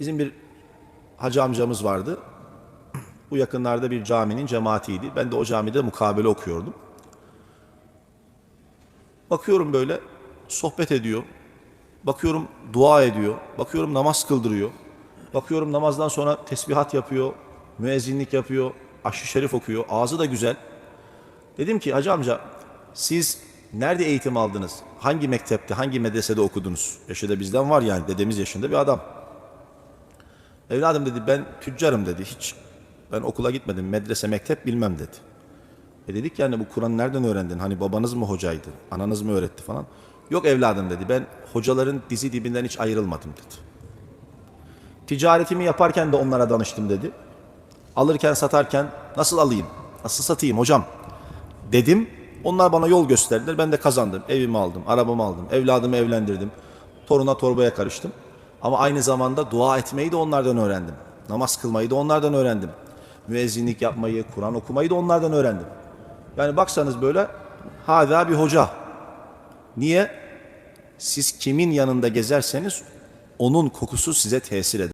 Bizim bir hacı amcamız vardı. Bu yakınlarda bir caminin cemaatiydi. Ben de o camide mukabele okuyordum. Bakıyorum böyle sohbet ediyor. Bakıyorum dua ediyor. Bakıyorum namaz kıldırıyor. Bakıyorum namazdan sonra tesbihat yapıyor. Müezzinlik yapıyor. Aşırı şerif okuyor. Ağzı da güzel. Dedim ki hacı amca siz nerede eğitim aldınız? Hangi mektepte, hangi medresede okudunuz? Yaşı da bizden var yani dedemiz yaşında bir adam. Evladım dedi ben tüccarım dedi hiç. Ben okula gitmedim medrese mektep bilmem dedi. E dedik yani bu Kur'an nereden öğrendin? Hani babanız mı hocaydı? Ananız mı öğretti falan? Yok evladım dedi ben hocaların dizi dibinden hiç ayrılmadım dedi. Ticaretimi yaparken de onlara danıştım dedi. Alırken satarken nasıl alayım? Nasıl satayım hocam? Dedim. Onlar bana yol gösterdiler. Ben de kazandım. Evimi aldım, arabamı aldım, evladımı evlendirdim. Toruna torbaya karıştım. Ama aynı zamanda dua etmeyi de onlardan öğrendim. Namaz kılmayı da onlardan öğrendim. Müezzinlik yapmayı, Kur'an okumayı da onlardan öğrendim. Yani baksanız böyle hala bir hoca. Niye? Siz kimin yanında gezerseniz onun kokusu size tesir eder.